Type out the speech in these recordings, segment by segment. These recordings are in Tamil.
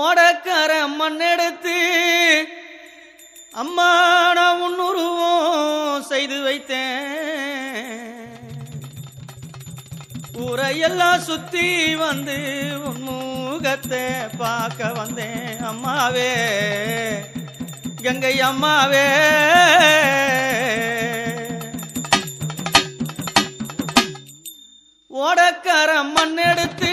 ஓடக்கார மண்ணெடுத்து அம்மா நான் உன்னுருவோம் செய்து வைத்தேன். ஊரையெல்லாம் சுத்தி வந்து உன் முகத்தை பார்க்க வந்தேன் அம்மாவே கங்கை அம்மாவே. ஓடக்கார மண்ணெடுத்து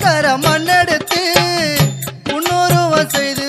கர மண்ணெடுத்து முன்னூறுவம் செய்து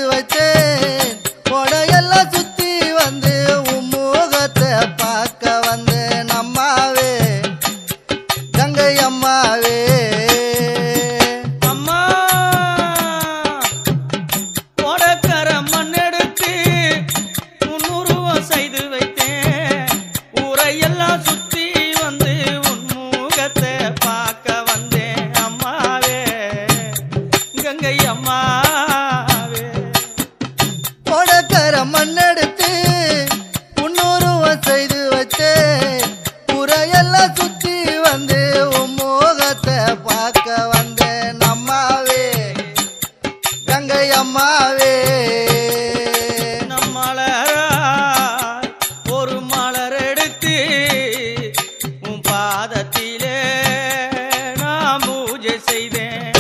கங்கை அம்மாவே. நம்மளராய் ஒரு மலர் எடுத்து உன் பாதத்திலே நான் பூஜை செய்தேன்.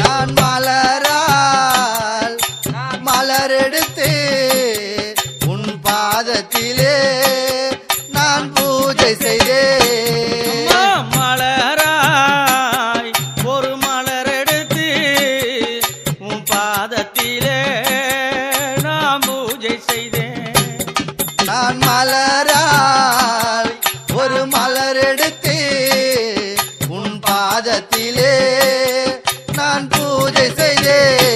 நான் மலரால் மலர் எடுத்து உன் பாதத்திலே நான் மலரால் ஒரு மலர் எடுத்து உன் பூஜை செய்தேன்